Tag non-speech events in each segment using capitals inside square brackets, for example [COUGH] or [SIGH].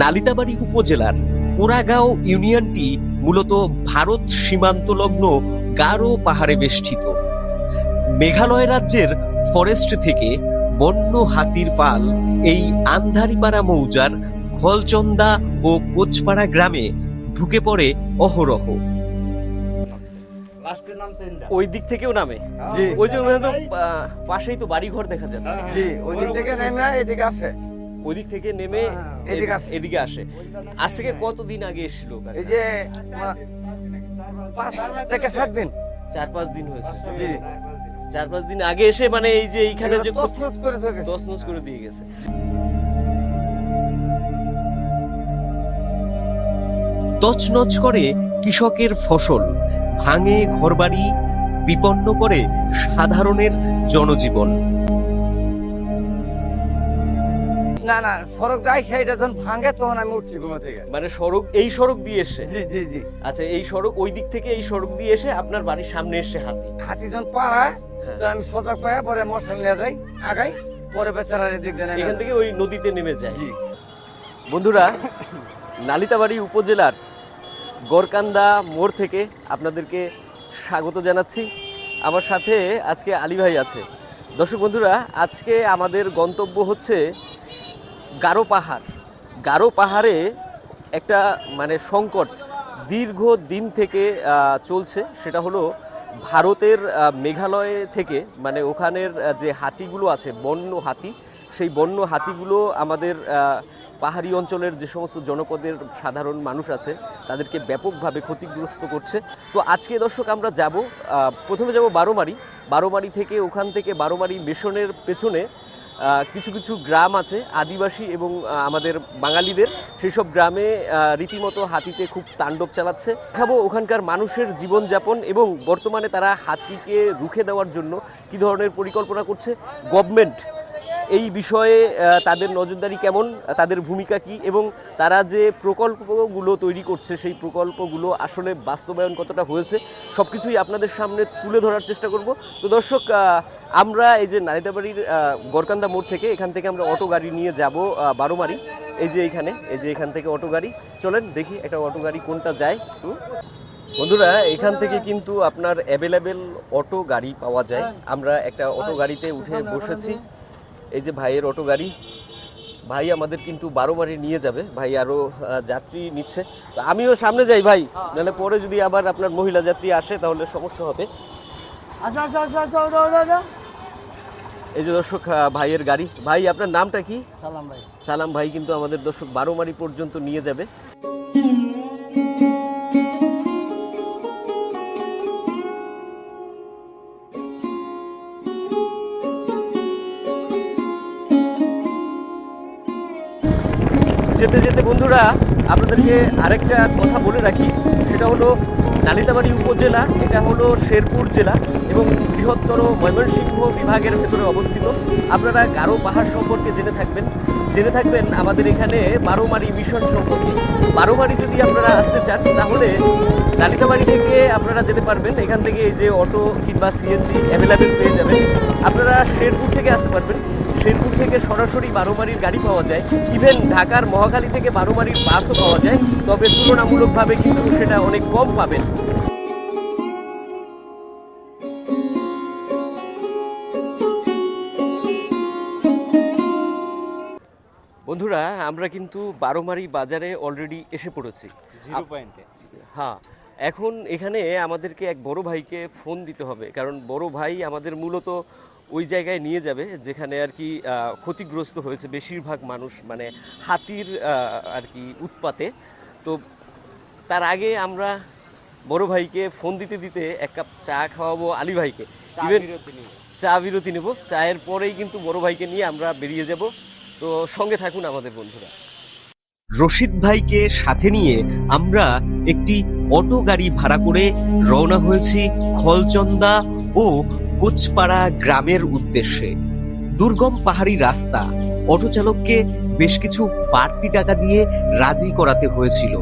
নালিতাবাড়ি উপজেলার পোড়াগাঁও ইউনিয়নটি মূলত ভারত সীমান্তলগ্ন গারো পাহাড়ে বেষ্টিত। মেঘালয় রাজ্যের ফরেস্ট থেকে বন্য হাতির পাল এই আন্ধারিপাড়া মৌজার খলচন্দা ও কোচপাড়া গ্রামে ঢুকে পড়ে অহরহ। ওই দিক থেকেও নামে। ওই যে তো পাশেই তো বাড়িঘর দেখা যাচ্ছে। ওই দিক থেকে নেমে এদিকে আসে। ওই দিক থেকে নেমে এদিকে আসে। এদিকে আসে। আজকে কতদিন আগে এসেছিল? এই যে পাঁচ থেকে সাত দিন। চার পাঁচ দিন হয়েছে। চার পাঁচ দিন আগে এসে মানে এই যে এইখানে যে তছনছ করে করে দিয়ে গেছে। তছনছ করে কৃষকের ফসল ভাঙে ঘরবাড়ি বিপন্ন করে সাধারণের জনজীবন। না না সড়ক যাই সেইটা যখন ভাঙে তখন আমি উঠছি ঘুমা থেকে। মানে সড়ক এই সড়ক দিয়ে এসে? জি জি জি। আচ্ছা এই সড়ক ওই দিক থেকে এই সড়ক দিয়ে এসে আপনার বাড়ির সামনে এসে হাতি? হাতি যখন পাড়ায় হ্যাঁ। তো আমি সজাগ পাই পরে মশাল নিয়ে যাই আগাই পরে বেচারার দিক দিয়ে নেমে এখান থেকে ওই নদীতে নেমে যায়। বন্ধুরা নালিতাবাড়ি উপজেলার গরকান্দা মোড় থেকে আপনাদেরকে স্বাগত জানাচ্ছি। আমার সাথে আজকে আলী ভাই আছে। দর্শক বন্ধুরা আজকে আমাদের গন্তব্য হচ্ছে গারো পাহাড়। গারো পাহাড়ে একটা মানে সংকট দীর্ঘ দিন থেকে চলছে। সেটা হলো ভারতের মেঘালয় থেকে মানে ওখানের যে হাতিগুলো আছে, বন্য হাতি, সেই বন্য হাতিগুলো আমাদের পাহাড়ি অঞ্চলের যে সমস্ত জনপদের সাধারণ মানুষ আছে, তাদেরকে ব্যাপকভাবে ক্ষতিগ্রস্ত করছে। তো আজকে দর্শক আমরা যাব প্রথমে যাব বারোমারি। বারোমারি থেকে, ওখান থেকে বারোমারি মিশনের পেছনে কিছু কিছু গ্রাম আছে, আদিবাসী এবং আমাদের বাঙালিদের। সেই সব গ্রামে রীতিমতো হাতিতে খুব তাণ্ডব চালাচ্ছে। দেখাবো ওখানকার মানুষের জীবনযাপন এবং বর্তমানে তারা হাতিকে রুখে দেওয়ার জন্য কি ধরনের পরিকল্পনা করছে। গভর্নমেন্ট এই বিষয়ে তাদের নজরদারি কেমন, তাদের ভূমিকা কি এবং তারা যে প্রকল্পগুলো তৈরি করছে, সেই প্রকল্পগুলো আসলে বাস্তবায়ন কতটা হয়েছে সব কিছুই আপনাদের সামনে তুলে ধরার চেষ্টা করব। তো দর্শক আমরা এই যে নারিদাবাড়ির গরকান্দা মোড় থেকে এখান থেকে আমরা অটো গাড়ি নিয়ে যাব বারোমারি। এই যে এইখানে এই যে এখান থেকে অটো গাড়ি। চলেন দেখি একটা অটো গাড়ি কোনটা যায়? বন্ধুরা এখান থেকে কিন্তু আপনার অ্যাভেলেবেল অটো গাড়ি পাওয়া যায়। আমরা একটা অটো গাড়িতে উঠে বসেছি। এই যে ভাইয়ের অটো গাড়ি। ভাই আমাদের কিন্তু বারো বাড়ি নিয়ে যাবে। ভাই আরও আহ, যাত্রী নিচ্ছে। আমিও সামনে যাই ভাই। নাহলে পরে যদি আবার আপনার মহিলা যাত্রী আসে তাহলে সমস্যা হবে। আচ্ছা আচ্ছা আচ্ছা এই যে দর্শক ভাইয়ের গাড়ি। ভাই আপনার নামটা কি? সালাম ভাই। সালাম ভাই কিন্তু আমাদের দর্শক বারো মারি পর্যন্ত নিয়ে যাবে। যেতে যেতে বন্ধুরা, আপনাদেরকে আরেকটা কথা বলে রাখি। সেটা হলো নালিতাবাড়ি উপজেলা, এটা হলো শেরপুর জেলা এবং বৃহত্তর ময়মনসিংহ বিভাগের ভেতরে অবস্থিত। আপনারা গারো পাহাড় সম্পর্কে জেনে থাকবেন। জেনে থাকবেন আমাদের এখানে বারোমারি মিশন সম্পর্কে। বারোমারি যদি আপনারা আসতে চান, তাহলে নালিতাবাড়ি থেকে আপনারা যেতে পারবেন। এখান থেকে এই যে অটো কিংবা সিএনজি অ্যাভেলেবেল পেয়ে যাবেন। আপনারা শেরপুর থেকে আসতে পারবেন। শেরপুর থেকে সরাসরি বারোমারির গাড়ি পাওয়া যায়। ইভেন ঢাকার মহাখালী থেকে বারোমারির বাসও পাওয়া যায় তবে তুলনামূলকভাবে কিন্তু সেটা অনেক কম পাবেন। বন্ধুরা আমরা কিন্তু বারোমারি বাজারে অলরেডি এসে পড়েছি। জিরো পয়েন্টে। হ্যাঁ এখন এখানে আমাদেরকে এক বড় ভাইকে ফোন দিতে হবে কারণ বড় ভাই আমাদের মূলত ওই জায়গায় নিয়ে যাবে যেখানে আর কি আহ, ক্ষতিগ্রস্ত হয়েছে বেশিরভাগ মানুষ মানে হাতির আহ, আর কি উৎপাতে। তো তার আগে আমরা বড় ভাইকে ফোন দিতে দিতে এক কাপ চা খাওয়াবো আলী ভাইকে। চা বিরতি নেব। চায়ের পরেই কিন্তু বড় ভাইকে নিয়ে আমরা বেরিয়ে যাব। তো সঙ্গে থাকুন আমাদের বন্ধুরা। রশিদ ভাইকে সাথে নিয়ে আমরা একটি অটো গাড়ি ভাড়া করে রওনা হয়েছি খলচন্দা ও কোচপাড়া গ্রামের উদ্দেশ্যে দুর্গম পাহাড়ি রাস্তা অটো চালককে বেশ কিছু বাড়তি টাকা দিয়ে রাজি করাতে হয়েছিল।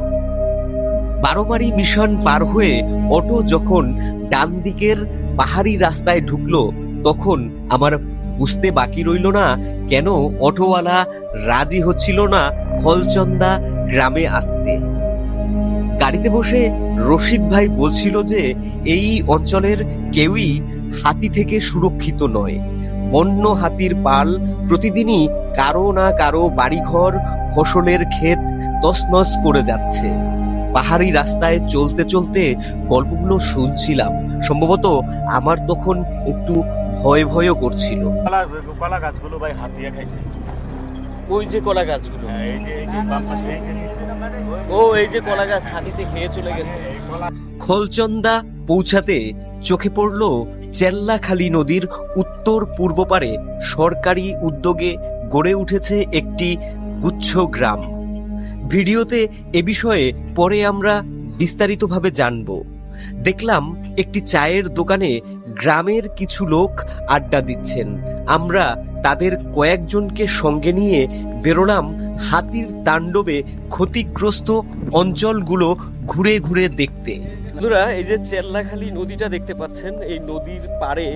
বারোমারি মিশন পার হয়ে অটো যখন ডান দিকের পাহাড়ি রাস্তায় ঢুকলো, তখন আমার বুঝতে বাকি রইল না কেন অটোওয়ালা রাজি হচ্ছিল না খলচন্দা গ্রামে আসতে। গাড়িতে বসে রশিদ ভাই বলছিল যে, এই অঞ্চলের কেউই হাতি থেকে সুরক্ষিত নয়। বন্য হাতির পাল প্রতিদিনই কারও না কারও বাড়িঘর ফসলের ক্ষেত তছনছ করে যাচ্ছে। পাহাড়ি রাস্তায় চলতে চলতে গল্পগুলো শুনছিলাম। সম্ভবত আমার তখন একটু ভয় ভয়ও করছিল। কলা গাছগুলো ভাই হাতিয়ে খাইছে। ওই যে কলা গাছগুলো। হ্যাঁ। ও এই যে কলা গাছ হাতিতে খেয়ে চলে গেছে। খোলচন্দা পৌঁছাতে চোখে পড়ল চেল্লাখালী নদীর উত্তর পূর্ব পারে সরকারি উদ্যোগে গড়ে উঠেছে একটি গুচ্ছ গ্রাম। ভিডিওতে এ বিষয়ে পরে আমরা বিস্তারিতভাবে জানব। দেখলাম একটি চায়ের দোকানে গ্রামের কিছু লোক আড্ডা দিচ্ছেন। আমরা তাদের কয়েকজনকে সঙ্গে নিয়ে বেরোলাম হাতির তাণ্ডবে ক্ষতিগ্রস্ত অঞ্চলগুলো ঘুরে ঘুরে দেখতে। বন্ধুরা, এই যে চেল্লাখালি নদীটা দেখতে পাচ্ছেন, এই নদীর পাড়ে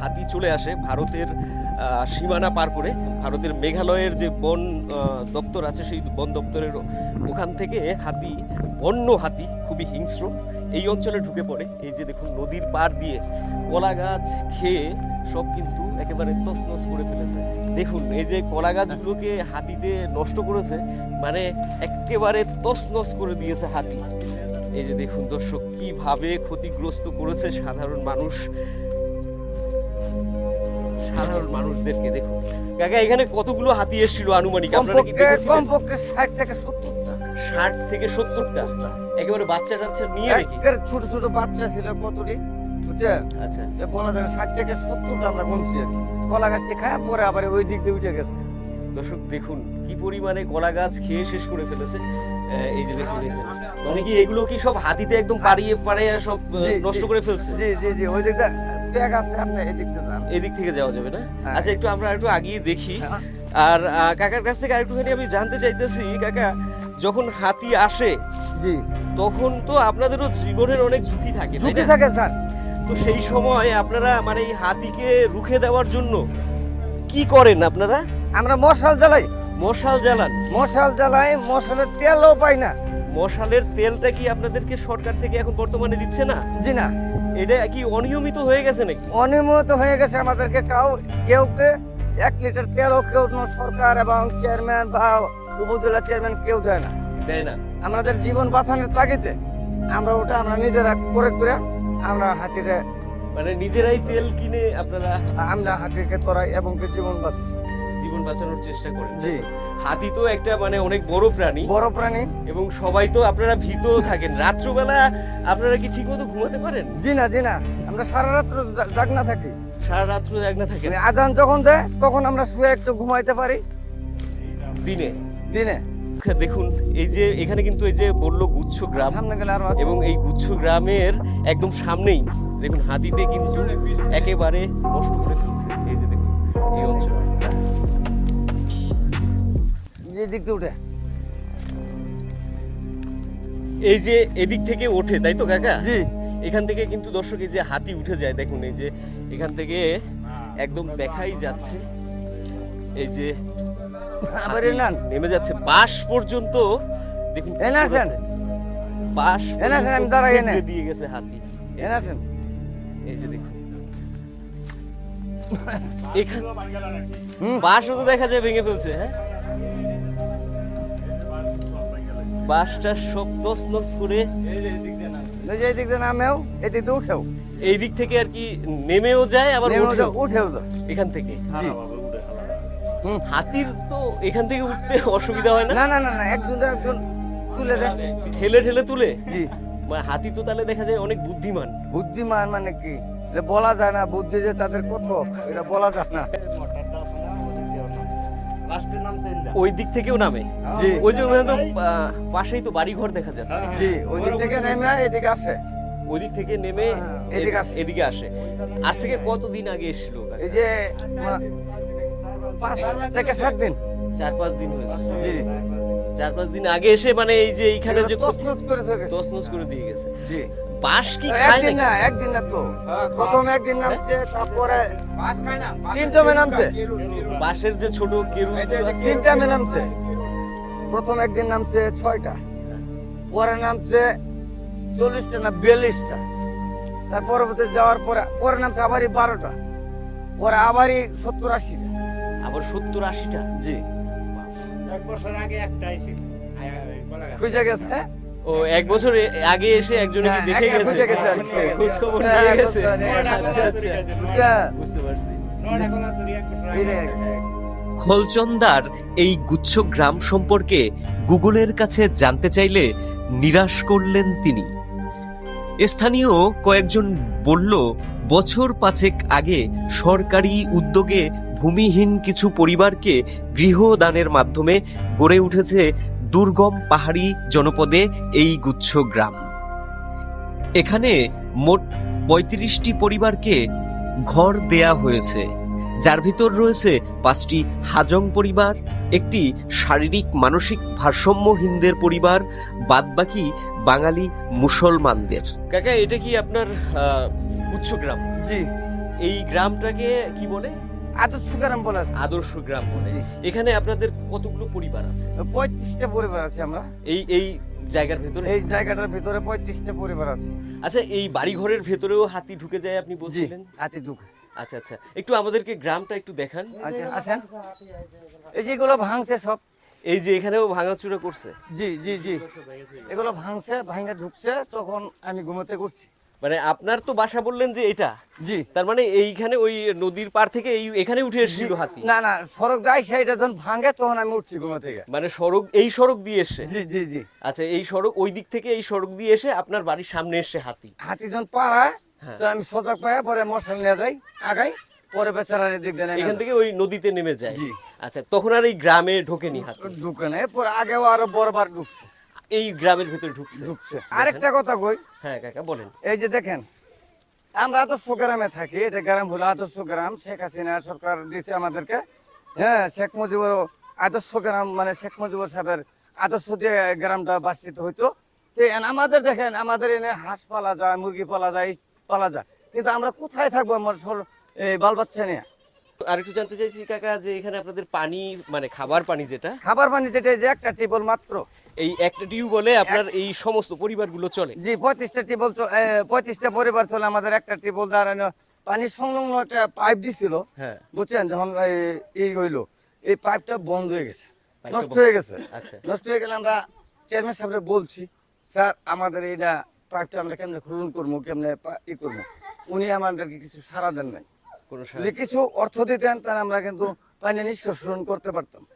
হাতি চলে আসে ভারতের সীমানা পার করে। ভারতের মেঘালয়ের যে বন দপ্তর আছে, সেই বন দপ্তরের ওখান থেকে হাতি, বন্য হাতি, খুবই হিংস্র, এই অঞ্চলে ঢুকে পড়ে। এই যে দেখুন, নদীর পাড় দিয়ে কলা গাছ খেয়ে সব কিন্তু একেবারে তছনছ করে ফেলেছে। দেখুন, এই যে কলা গাছগুলোকে হাতিতে নষ্ট করেছে মানে একেবারে তছনছ করে দিয়েছে হাতি। এই যে দেখুন দর্শক কীভাবে ক্ষতিগ্রস্ত করেছে সাধারণ মানুষ সাধারণ মানুষদেরকে দেখুন। কাকা এখানে কতগুলো হাতি এসেছিল আনুমানিক? আপনারা কি দেখেছিলেন? কমপক্ষে ষাট থেকে সত্তরটা। ষাট থেকে সত্তরটা? একেবারে বাচ্চা টাচ্চা নিয়ে নাকি? ছোট ছোট বাচ্চা ছিল কতটি বুঝছেন? আচ্ছা। এ বলা না, ষাট থেকে সত্তরটা আমরা গুনছি আর কলা গাছটি খায় পরে আবার ওই দিক দিয়ে উঠে গেছে। দর্শক দেখুন কি পরিমাণে কলা গাছ খেয়ে শেষ করে ফেলেছে। এই যে দেখুন। মানে কি এগুলো কি সব হাতিতে একদম পাড়িয়ে পাড়িয়ে সব নষ্ট করে ফেলছে? জি জি জি ওই দিক দিয়ে ব্যাগ আছে আপনি এই দিক দিয়ে যান। এদিক থেকে যাওয়া যাবে না? হ্যাঁ। আচ্ছা একটু আমরা একটু আগিয়ে দেখি। হ্যাঁ। আর কাকার কাছ থেকে আরেকটুখানি আমি জানতে চাইতেছি কাকা যখন হাতি আসে জি। তখন তো আপনাদেরও জীবনের অনেক ঝুঁকি থাকে ঝুঁকি থাকে স্যার। তো সেই সময় আপনারা মানে এই হাতিকে রুখে দেওয়ার জন্য কি করেন আপনারা? আমরা মশাল জ্বালাই। মশাল জ্বালান? মশাল জ্বালাই মশালের তেলও পাই না। মশালের তেলটা কি আপনাদেরকে সরকার থেকে এখন বর্তমানে দিচ্ছে না? জি না। এটা কি অনিয়মিত হয়ে গেছে নাকি? অনিয়মিত হয়ে গেছে আমাদেরকে কাউ কেউ কে এক লিটার তেলও কেউ সরকার এবং চেয়ারম্যান বা উপজেলা চেয়ারম্যান কেউ দেয় না। দেয় না। আমাদের জীবন বাঁচানোর তাগিদে আমরা ওটা আমরা নিজেরা করে করে আমরা হাতিরে মানে নিজেরাই তেল কিনে আপনারা আমরা হাতিকে তোরাই এবং জীবন বাঁচি জীবন বাঁচানোর চেষ্টা করেন। জি। হাতি তো একটা মানে অনেক বড় প্রাণী। বড় প্রাণী। এবং সবাই তো আপনারা ভীত থাকেন। রাত্রবেলা আপনারা কি ঠিকমতো ঘুমাতে পারেন? জি না জি না। আমরা সারা রাত্র জা- জাগনা থাকি। সারা রাত্র জাগনা থাকেন? আজান যখন দেয় তখন আমরা শুয়ে একটু ঘুমাইতে পারি। দিনে? দিনে। দেখুন এই যে এখানে কিন্তু এই যে বলল গুচ্ছ গ্রাম। সামনে গেলে আরও এবং এই গুচ্ছ গ্রামের একদম সামনেই দেখুন হাতিতে কিন্তু একেবারে নষ্ট করে ফেলছে। এই যে দেখুন এই অঞ্চল যে দিক দিয়ে উঠে। এই যে এদিক থেকে ওঠে তাই তো কাকা? জি। এখান থেকে কিন্তু দর্শক এই যে হাতি উঠে যায় দেখুন এই যে এখান থেকে একদম দেখাই যাচ্ছে। এই যে আবার হাতি নেমে যাচ্ছে। বাস পর্যন্ত দেখুন কি এ না করেছে। আসেন। বাস এ না আমি দাঁড়াই এনে। দিয়ে গেছে হাতি। এনে এই যে দেখুন। এখান। বাঁশও তো দেখা যায় ভেঙে ফেলছে হ্যাঁ? বাঁশটা সব তছনছ করে এই যে দিক দিয়ে নামেও এই দিক দিয়ে উঠেও। এই দিক থেকে আর কি নেমেও যায় আবার উঠেও। উঠেও তো এখান থেকে জি। হাতির তো এখান থেকে উঠতে [LAUGHS] অসুবিধা হয় না? না না না না একজন একজন তুলে দেয়। ঠেলে ঠেলে তুলে? জি। মানে হাতি তো তাহলে দেখা যায় অনেক বুদ্ধিমান। বুদ্ধিমান মানে কি? এটা বলা যায় না বুদ্ধি যে তাদের কত এটা বলা যায় না। ওই দিক থেকেও নামে। জি ওই যে ওখানে তো আহ, পাশেই তো বাড়ি ঘর দেখা যাচ্ছে। জি ওই দিক থেকে নেমে এদিকে আসে। ওই দিক থেকে নেমে এদিকে আসে। এদিকে আসে। আজ থেকে কতদিন আগে এসেছিল এই যে মা- পাঁচ থেকে সাত দিন। চার পাঁচ দিন হয়েছে। জি। চার পাঁচ দিন আগে এসে মানে এই যে এইখানে যে তছনছ করে গেছে। তছনছ করে দিয়ে গেছে। জি। বাঁশ কি খায় একদিন না একদিন না তো। প্রথম একদিন নামছে তারপরে তিনটা মে নামছে। বাঁশের যে ছোট কেরু। তিনটা মে নামছে। প্রথম একদিন নামছে ছয়টা। পরে নামছে চল্লিশটা না বিয়াল্লিশটা। তার পরবর্তী যাওয়ার পরে পরে নামছে আবারই বারোটা। পরে আবারই সত্তর আশিটা। আবার সত্তর আশিটা? জি। এক বছর আগে একটা আইছে খুঁজে গেছে? ও এক বছর আগে এসে একজনে কি হ্যাঁ, দেখে গেছে? বুঝে গেছে আর কি। খোঁজ খবর হ্যাঁ, নিয়ে গেছে? খবর নিয়ে গেছে। আচ্ছা আচ্ছা। আচ্ছা বুঝতে পারছি। খোলচন্দার এই গুচ্ছ গ্রাম সম্পর্কে গুগলের কাছে জানতে চাইলে নিরাশ করলেন তিনি। স্থানীয় কয়েকজন বলল বছর পাঁচেক আগে সরকারি উদ্যোগে ভূমিহীন কিছু পরিবারকে গৃহদানের মাধ্যমে গড়ে উঠেছে দুর্গম পাহাড়ি জনপদে এই গুচ্ছ গ্রাম। এখানে মোট পঁয়ত্রিশটি পরিবারকে ঘর দেয়া হয়েছে যার ভিতর রয়েছে পাঁচটি হাজং পরিবার একটি শারীরিক মানসিক ভারসাম্যহীনদের পরিবার বাদবাকি বাঙালি মুসলমানদের। কাকা এটা কি আপনার উচ্চ গ্রাম? জি। এই গ্রামটাকে কি বলে? আদর্শ সুগারাম বলে আছে। আদর্শ গ্রাম বলে। এখানে আপনাদের কতগুলো পরিবার আছে? পঁয়ত্রিশটা পরিবার আছে আমরা। এই এই জায়গার ভেতরে? এই জায়গাটার ভিতরে পঁয়ত্রিশটা পরিবার আছে। আচ্ছা এই বাড়িঘরের ভেতরেও হাতি ঢুকে যায় আপনি বলছিলেন? হাতি দুঃখ আচ্ছা আচ্ছা। একটু আমাদেরকে গ্রামটা একটু দেখান। আচ্ছা আসেন। এই যেগুলো ভাঙছে সব। এই যে এখানেও ভাঙাচুরা করছে? জি জি জি। এগুলো ভাঙছে ভাঙে ঢুকছে তখন আমি ঘুমোতে করছি। মানে আপনার তো বাসা বললেন যে এটা। জি। তার মানে এইখানে ওই নদীর পার থেকে এই এখানে উঠে এসেছিল হাতি। না না সড়ক গাই সেইটা যখন ভাঙে তখন আমি উঠছি ঘুমো থেকে। মানে সড়ক এই সড়ক দিয়ে এসে? জি জি জি। আচ্ছা এই সড়ক ওই দিক থেকে এই সড়ক দিয়ে এসে আপনার বাড়ির সামনে এসে হাতি। হাতি যখন পাড়ায় হ্যাঁ। তো আমি সজাগ পাই পরে মশাল নিয়ে যাই আগাই পরে বেচারার দিক দেন এখান থেকে ওই নদীতে নেমে যায়। জি। আচ্ছা তখন আর এই গ্রামে ঢোকেনি হাতি? ঢুকে নেই পরে আগেও আরও বড়বার ঢুকছে। এই গ্রামের ভিতরে ঢুকছে? ঢুকছে। আরেকটা কথা কই হ্যাঁ কাকা বলেন। এই যে দেখেন আমরা আদর্শ গ্রামে থাকি এটা গ্রাম হলো আদর্শ গ্রাম। শেখ হাসিনা সরকার দিয়েছে আমাদেরকে। হ্যাঁ শেখ মুজিবুর আদর্শ গ্রাম মানে শেখ মুজিবুর সাহেবের আদর্শ দিয়ে গ্রামটা বাসিত হইতো। তো আমাদের দেখেন আমাদের এনে হাঁস পালা যায় মুরগি পালা যায় পালা যায়। কিন্তু আমরা কোথায় থাকব আমার বাল বাচ্চা নিয়ে? আর একটু জানতে চাইছি কাকা যে এখানে আপনাদের পানি মানে খাবার পানি যেটা? খাবার পানি যেটা যে একটা টিবল মাত্র। এই একটা টিউবওয়েলে আপনার এই সমস্ত পরিবারগুলো চলে। জি পঁয়ত্রিশটা টিবল পঁয়ত্রিশটা পরিবার চলে। আমাদের একটা টিবল দাঁড়ানো পানি সংলগ্ন একটা পাইপ দিছিল। হ্যাঁ। বুঝছেন? যখন এই- হইল এই পাইপটা বন্ধ হয়ে গেছে। নষ্ট হয়ে গেছে। আচ্ছা। নষ্ট হয়ে গেলে আমরা চেয়ারম্যান সাহেবরে বলছি স্যার আমাদের এইটা পাইপটা আমরা কেমনে খুলন করব কেমনে ই করব? উনি আমাদেরকে কিছু সারা দেন নাই। কিছু অর্থ দিতেন তাহলে আমরা কিন্তু পানি নিষ্কাশন করতে পারতাম।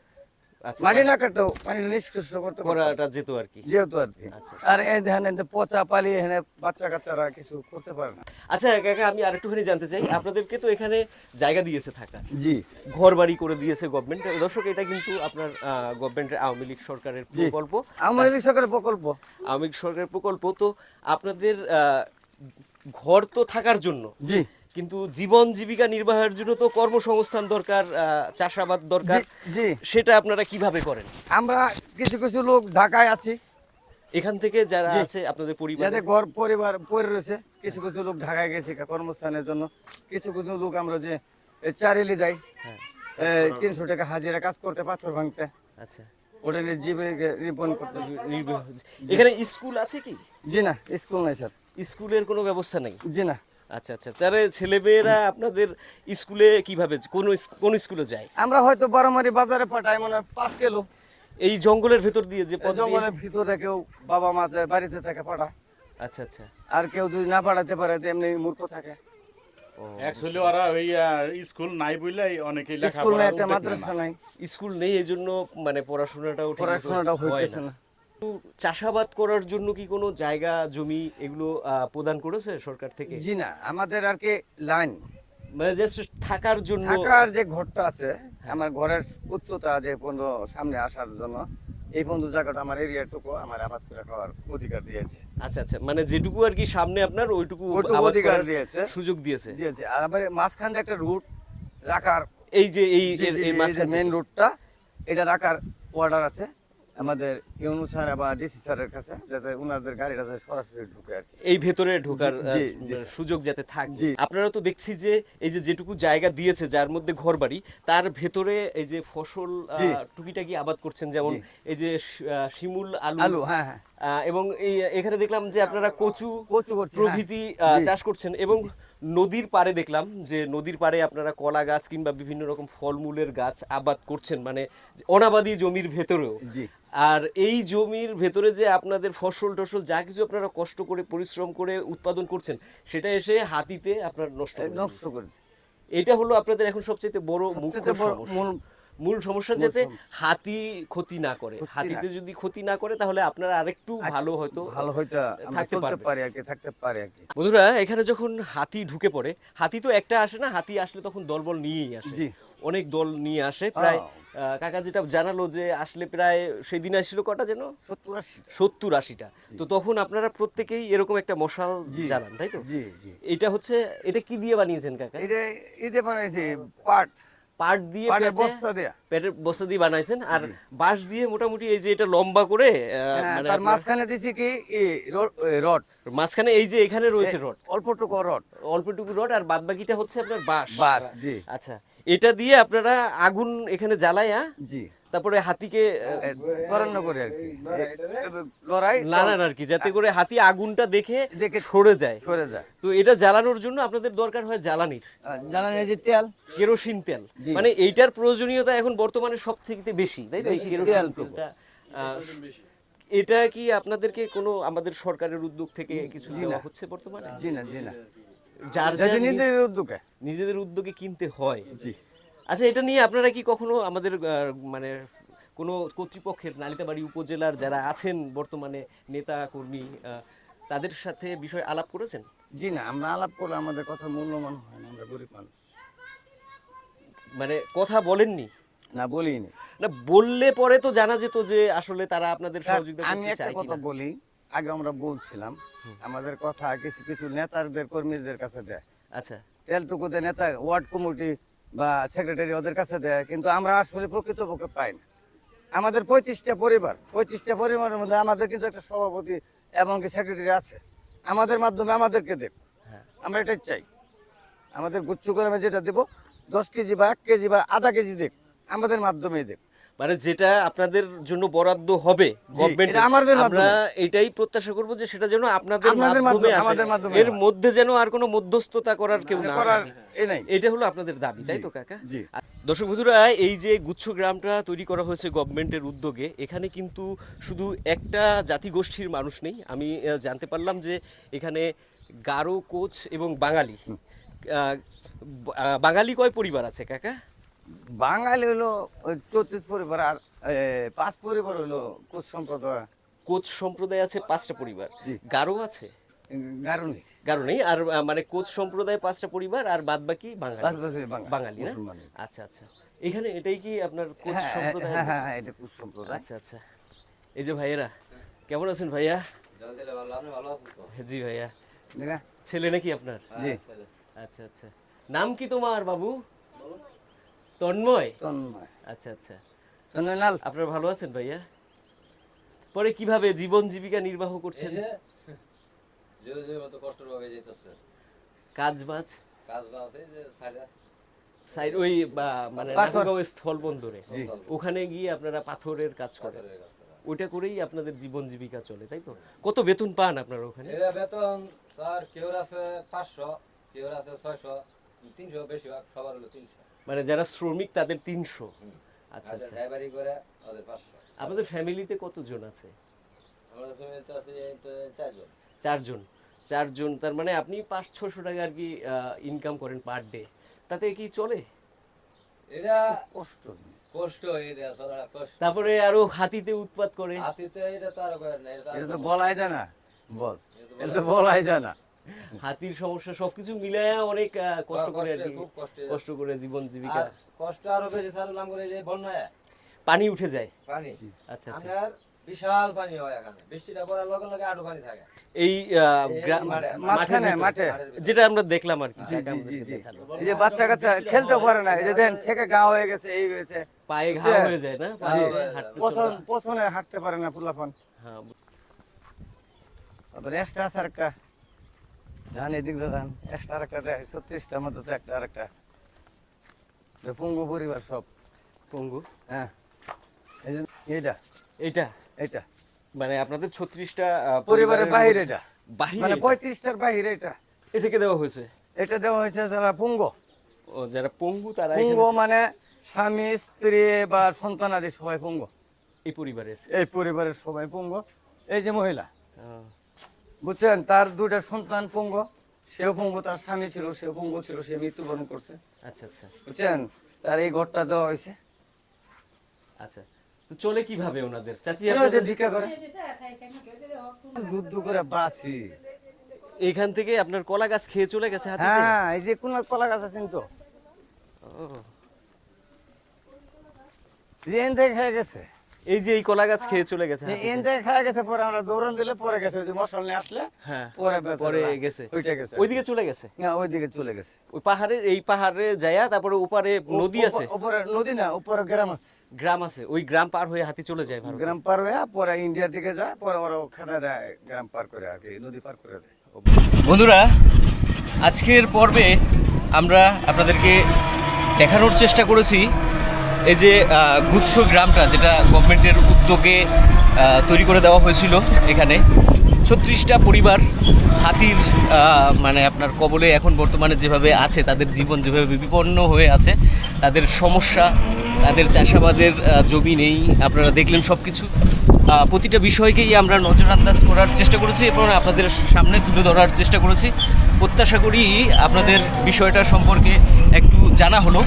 মাটি না কাটতেও পানি নিষ্কাশন করতে করাটা যেত আর কি। যেহেতু আর কি। আচ্ছা। আর এই ধ্যান পচা পালি এখানে বাচ্চা কাচ্চারা কিছু করতে পারে না। আচ্ছা কাকা আমি আরেকটুখানি জানতে চাই। আপনাদেরকে তো এখানে জায়গা দিয়েছে থাকা। জি। ঘর বাড়ি করে দিয়েছে গভর্নমেন্ট দর্শক এটা কিন্তু আপনার গভর্নমেন্টের আওয়ামী লীগ সরকারের। প্রকল্প। সরকারের প্রকল্প? আওয়ামী লীগ সরকারের প্রকল্প। তো আপনাদের আহ, ঘর তো থাকার জন্য। জি। কিন্তু জীবন জীবিকা নির্বাহের জন্য তো কর্মসংস্থান দরকার চাষাবাদ দরকার। জি, সেটা আপনারা কীভাবে করেন? আমরা কিছু কিছু লোক ঢাকায় আছি। এখান থেকে যারা আছে আপনাদের পরিবার? যাদের ঘর পরিবার পড়ে রয়েছে কিছু কিছু লোক ঢাকায় গেছে কর্মস্থানের জন্য। কিছু কিছু লোক আমরা যে চারিলে যাই। হ্যাঁ। তিনশো টাকা হাজিরা কাজ করতে পাথর ভাঙতে। আচ্ছা। ওটা জীবে রিপন করতে। নির্বাহ- এখানে স্কুল আছে কি? জি না স্কুল নাই স্যার। স্কুলের কোনো ব্যবস্থা নেই? জি না। আচ্ছা আচ্ছা। তাহলে ছেলেমেয়েরা আপনাদের স্কুলে কীভাবে কোন কোন স্কুলে যায়? আমরা হয়তো বারামারি বাজারে পাঠাই মনে হয় পাঁচ কিলো। এই জঙ্গলের ভেতর দিয়ে যে এই পথ দিয়ে? জঙ্গলের ভিতরে কেউ বাবা মা বাড়িতে থাকে পাঠা আচ্ছা আচ্ছা। আর কেউ যদি না পাঠাতে পারে তো এমনি মূর্খ থাকে। অ্যাকচুয়ালি ওরা ওই স্কুল নাই বললেই অনেকেই স্কুল নাই একটা মাদ্রাসা নাই। স্কুল নেই এই জন্য মানে পড়াশোনাটাও পড়াশোনাটাও হয় হইতেছে না। চাষাবাদ করার জন্য কি কোনো জায়গা জমি এগুলো প্রদান করেছে সরকার থেকে? জি না আমাদের আর কি লাইন। মানে জাস্ট থাকার জন্য থাকার যে ঘরটা আছে আমার ঘরের উচ্চতা যে পর্যন্ত সামনে আসার জন্য এই জায়গাটা আমার এরিয়াটুকু আমার আবাদ করে খাওয়ার অধিকার দিয়েছে। আচ্ছা আচ্ছা মানে যেটুকু আর কি সামনে আপনার ওইটুকু অধিকার দিয়েছে। সুযোগ দিয়েছে। দিয়েছে। আর আবার মাঝখান একটা রুট রাখার এই যে এই এই মেন রুটটা এটা রাখার অর্ডার আছে। আমাদের ইউনু স্যার বা ডিসি স্যারের কাছে যাতে ওনাদের গাড়িটা যাতে সরাসরি ঢুকে আর এই ভেতরে ঢোকার। সুযোগ যাতে থাকে আপনারা তো দেখছি যে এই যে যেটুকু জায়গা দিয়েছে যার মধ্যে ঘরবাড়ি তার ভেতরে এই যে ফসল। টুকিটাকি আবাদ করছেন যেমন এই যে শিমুল আলু আলু হ্যাঁ হ্যাঁ এবং এই এখানে দেখলাম যে আপনারা কচু কচু প্রভৃতি হ্যাঁ। আহ, চাষ করছেন এবং নদীর পাড়ে দেখলাম যে নদীর পাড়ে আপনারা কলা গাছ কিংবা বিভিন্ন রকম ফলমূলের গাছ আবাদ করছেন মানে অনাবাদী জমির ভেতরেও। আর এই জমির ভেতরে যে আপনাদের ফসল টসল যা কিছু আপনারা কষ্ট করে পরিশ্রম করে উৎপাদন করছেন সেটা এসে হাতিতে আপনার নষ্ট নষ্ট করে এটা হলো আপনাদের এখন সবচেয়ে বড় মুখ্য সমস্যা। মূল সমস্যা যাতে হাতি ক্ষতি না করে। হাতিতে যদি ক্ষতি না করে তাহলে আপনারা আরেকটু ভালো হয়তো ভালো হয়তো থাকতে। পারি আর কি থাকতে পারি আর কি বন্ধুরা এখানে যখন হাতি ঢুকে পড়ে হাতি তো একটা আসে না হাতি আসলে তখন দলবল নিয়েই আসে। অনেক দল নিয়ে আসে। প্রায় কাকা যেটা জানালো যে আসলে প্রায় সেদিন আসছিল কটা যেন? সত্তর আশিটা। তো তখন আপনারা প্রত্যেকেই এরকম একটা মশাল জি। জ্বালান তাই তো? এটা হচ্ছে এটা কি দিয়ে বানিয়েছেন কাকা? এটা ঈদে বানাইছি পাট পাট দিয়ে বস্তা দিয়ে। পেটের বস্তা দিয়ে বানাইছেন। আর বাঁশ দিয়ে মোটামুটি এই যে এটা লম্বা করে হ্যাঁ, মানে তার মাঝখানে দিছি কি রড- মাঝখানে এই যে এখানে রয়েছে রড। অল্পটুকু রড। অল্পটুকু রড আর বাদ বাকিটা হচ্ছে আপনার বাঁশ। বাঁশ জি। আচ্ছা এটা দিয়ে আপনারা আগুন এখানে জ্বালায়া জি। তারপরে হাতিকে ত্বরান্ন করে আর কি। লড়াই লাড়ান আর কি যাতে করে হাতি আগুনটা দেখে দেখে সরে যায়। সরে যায়। তো এটা জ্বালানোর জন্য আপনাদের দরকার হয় জ্বালানির। আর জ্বালানি যে তেল। কেরোসিন তেল। মানে এইটার প্রয়োজনীয়তা এখন বর্তমানে সব থেকে বেশি তাই তো? কেরোসিন। তেলটা এটা কি আপনাদেরকে কোনো আমাদের সরকারের উদ্যোগ থেকে কিছু দেওয়া হচ্ছে বর্তমানে? জি না জি না। যার যার নিজ- নিজের উদ্যোগে। নিজেদের উদ্যোগে কিনতে হয়। জি। আচ্ছা এটা নিয়ে আপনারা কি কখনো আমাদের মানে কোনো কর্তৃপক্ষের নালিতাবাড়ি উপজেলার যারা আছেন বর্তমানে নেতা কর্মী তাদের সাথে বিষয় আলাপ করেছেন? জি না আমরা আলাপ করলে আমাদের কথা মূল্যমান হয় না আমরা গরিব মানুষ। মানে কথা বলেননি? না বলিনি। না বললে পরে তো জানা যেত যে আসলে তারা আপনাদের সহযোগিতা আমি একটা কথা বলি আগে আমরা বলছিলাম আমাদের কথা কিছু কিছু নেতাদের কর্মীদের কাছে দেয়। আচ্ছা। তেলটুকুতে নেতা ওয়ার্ড কমিটি বা সেক্রেটারি ওদের কাছে দেয় কিন্তু আমরা আসলে প্রকৃতপক্ষে পাই না। আমাদের পঁয়ত্রিশটা পরিবার পঁয়ত্রিশটা পরিবারের মধ্যে আমাদের কিন্তু একটা সভাপতি এবং কি সেক্রেটারি আছে। আমাদের মাধ্যমে আমাদেরকে দেব। হ্যাঁ। আমরা এটাই চাই। আমাদের গুচ্ছ করে যেটা দেব দশ কেজি বা এক কেজি বা আধা কেজি দেখ আমাদের মাধ্যমেই দেব। মানে যেটা আপনাদের জন্য বরাদ্দ হবে গভর্নমেন্ট আমরা এটাই প্রত্যাশা করব যে সেটা যেন আপনাদের মাধ্যমে আসে। এর মধ্যে যেন আর কোনো মধ্যস্থতা করার কেউ না এটা হলো আপনাদের দাবি তাই তো কাকা? দর্শক বন্ধুরা এই যে গুচ্ছ গ্রামটা তৈরি করা হয়েছে গভর্নমেন্টের উদ্যোগে এখানে কিন্তু শুধু একটা জাতিগোষ্ঠীর মানুষ নেই। আমি জানতে পারলাম যে এখানে গারো কোচ এবং বাঙালি। আহ, বাঙালি কয় পরিবার আছে কাকা? বাঙালি হলো ওই চৌত্রিশ পরিবার আর পাঁচ পরিবার হলো কোচ সম্প্রদায়। কোচ সম্প্রদায় আছে পাঁচটা পরিবার। গারো আছে? গারুনি গারো নেই আর মানে কোচ সম্প্রদায় পাঁচটা পরিবার আর বাদ বাকি বাঙালি বাঙালি না? আচ্ছা আচ্ছা। এখানে এটাই কি আপনার কোচ হ্যাঁ, সম্প্রদায়? হ্যাঁ হ্যাঁ হ্যাঁ, এটা কোচ সম্প্রদায়। আচ্ছা আচ্ছা। এই যে ভাইয়েরা কেমন আছেন ভাইয়া? জি ভাইয়া। ছেলে নাকি আপনার? জি। আচ্ছা আচ্ছা। নাম কি তোমার বাবু? তন্ময়? তন্ময়। আচ্ছা আচ্ছা। তন্ময় লাল আপনারা ভালো আছেন ভাইয়া? পরে কীভাবে জীবন জীবিকা নির্বাহ করছেন? যে যে মতো কষ্টের ভাবে যেতেছে কাজ বাজ কাজ বাজ এই যে সাইডে। সাইড ওই মানে। স্থল বন্দরে। ওখানে গিয়ে আপনারা পাথরের কাজ করেন। ওইটা করেই আপনাদের জীবন জীবিকা চলে তাই তো? কত বেতন পান আপনারা ওখানে? বেতন স্যার কেউ আছে পাঁচশো কেউ আছে ছয়শো। তিনশো বেশি সবার হলো তিনশো। মানে যারা শ্রমিক তাদের তিনশো। আচ্ছা আচ্ছা। ড্রাইভারি করে ওদের পাঁচশো। আপনাদের ফ্যামিলিতে কতজন আছে? আমাদের ফ্যামিলিতে আছে চারজন। চারজন। চারজন তার মানে আপনি পাঁচ ছশো টাকা আর কি ইনকাম করেন পার ডে তাতে কি চলে? এটা কষ্ট। কষ্ট এটা সারা কষ্ট। তারপরে আরও হাতিতে উৎপাত করে। হাতিতে এটা তো আরও করে না এটা তো বলাই যায় না বস। এটা তো বলাই যায় না। হাতির সমস্যা সবকিছু মিলায়া অনেক কষ্ট করে আর কি কষ্ট। করে জীবন জীবিকা। কষ্ট আরও বেশি স্যার নাম করে যে বন্যায়। পানি উঠে যায়। পানি। আচ্ছা আচ্ছা। বিশাল পানি হয় এখানে। বৃষ্টিটা পড়ার লগে লগে আরও পানি থাকে। এই মাঠে- মাঝখানে মাঠে। যেটা আমরা দেখলাম আর কি। এই যে বাচ্চা কাচ্চা খেলতে পারে না। এই যে দেন ছেকে গা হয়ে গেছে এই হয়েছে। পায়ে ঘা হয়ে যায় না? পায়ে হাঁটতে পছন হাঁটতে পারে না ফুলাফান। হ্যাঁ আছে ধান এদিক ধান এক্সট্রা আরেকটা দেয় ছত্রিশটার মধ্যে তো একটা আরেকটা। পঙ্গু পরিবার সব। পঙ্গু? হ্যাঁ। এই এইটা। এইটা? এইটা। মানে আপনাদের ছত্রিশটা পরিবারের বাহিরে এটা। মানে পঁয়ত্রিশটার বাহিরে এটা। এটাকে দেওয়া হয়েছে? এটা দেওয়া হয়েছে যারা পুঙ্গ। ও যারা পঙ্গু তারা পুঙ্গ মানে স্বামী স্ত্রী বা সন্তানাদি সবাই পুঙ্গ। এই পরিবারের? এই পরিবারের সবাই পুঙ্গ। এই যে মহিলা। আহ, বুঝছেন? তার দুইটা সন্তান পঙ্গ সেও পুঙ্গ তার স্বামী ছিল সেও পুঙ্গ ছিল সে মৃত্যুবরণ করছে। আচ্ছা আচ্ছা। বুঝছেন? তার এই ঘরটা দেওয়া হয়েছে। আচ্ছা। তো চলে কীভাবে ওনাদের? চাচি আপনাদের ভিক্ষা করে। যুদ্ধ করে বাঁচি। এইখান থেকে আপনার কলা গাছ খেয়ে চলে গেছে হাতিতে? হ্যাঁ এই যে কোন কলা গাছ আছেন তো। ও, এন থেকে খেয়ে গেছে। এই যে এই কলা গাছ খেয়ে চলে গেছে হাতিতে। এন থেকে খেয়ে গেছে পরে আমরা দৌড়ান দিলে পরে গেছে ওই যে মশাল নিয়ে আসলে হ্যাঁ পরে পরে গেছে। ওইটা গেছে। ওইদিকে চলে গেছে? না ওইদিকে চলে গেছে। ওই পাহাড়ের এই পাহাড়ে যায়া তারপরে ওপারে নদী আছে? উপরে নদী না উপরে গ্রাম আছে। গ্রাম আছে। ওই গ্রাম পার হয়ে হাতি চলে যায় ভারত। গ্রাম পার হয়ে পরে ইন্ডিয়ার দিকে যায় পরে ওরা দেয় গ্রাম পার করে আর কি নদী পার করে দেয়। বন্ধুরা আজকের পর্বে আমরা আপনাদেরকে দেখানোর চেষ্টা করেছি এই যে গুচ্ছ গ্রামটা যেটা গভর্নমেন্টের উদ্যোগে তৈরি করে দেওয়া হয়েছিল এখানে, ছত্রিশটা পরিবার হাতির মানে আপনার কবলে এখন বর্তমানে যেভাবে আছে, তাদের জীবন যেভাবে বিপন্ন হয়ে আছে, তাদের সমস্যা, তাদের চাষাবাদের জমি নেই, আপনারা দেখলেন সব কিছু প্রতিটা বিষয়কেই আমরা নজরআন্দাজ করার চেষ্টা করেছি এবং আপনাদের সামনে তুলে ধরার চেষ্টা করেছি। প্রত্যাশা করি আপনাদের বিষয়টা সম্পর্কে একটু জানা হলো।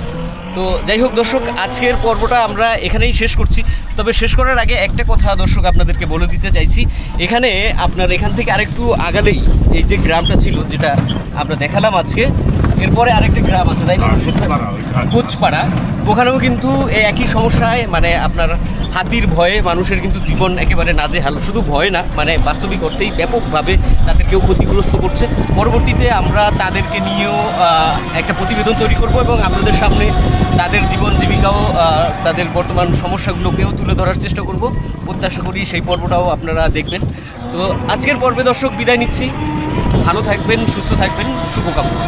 তো যাই হোক দর্শক, আজকের পর্বটা আমরা এখানেই শেষ করছি। তবে শেষ করার আগে একটা কথা দর্শক আপনাদেরকে বলে দিতে চাইছি। এখানে আপনার এখান থেকে আরেকটু আগালেই এই যে গ্রামটা ছিল যেটা আমরা দেখালাম আজকে এরপরে আরেকটা গ্রাম আছে তাই না? কোচপাড়া। ওখানেও কিন্তু এই একই সমস্যায় মানে আপনার হাতির ভয়ে মানুষের কিন্তু জীবন একেবারে নাজে নাজেহাল। শুধু ভয় না মানে বাস্তবিক অর্থেই ব্যাপকভাবে তাদেরকেও ক্ষতিগ্রস্ত করছে। পরবর্তীতে আমরা তাদেরকে নিয়েও একটা প্রতিবেদন তৈরি করব এবং আপনাদের সামনে তাদের জীবন জীবিকাও তাদের বর্তমান সমস্যাগুলোকেও তুলে ধরার চেষ্টা করব। প্রত্যাশা করি সেই পর্বটাও আপনারা দেখবেন। তো আজকের পর্বে দর্শক বিদায় নিচ্ছি। ভালো থাকবেন সুস্থ থাকবেন শুভকামনা।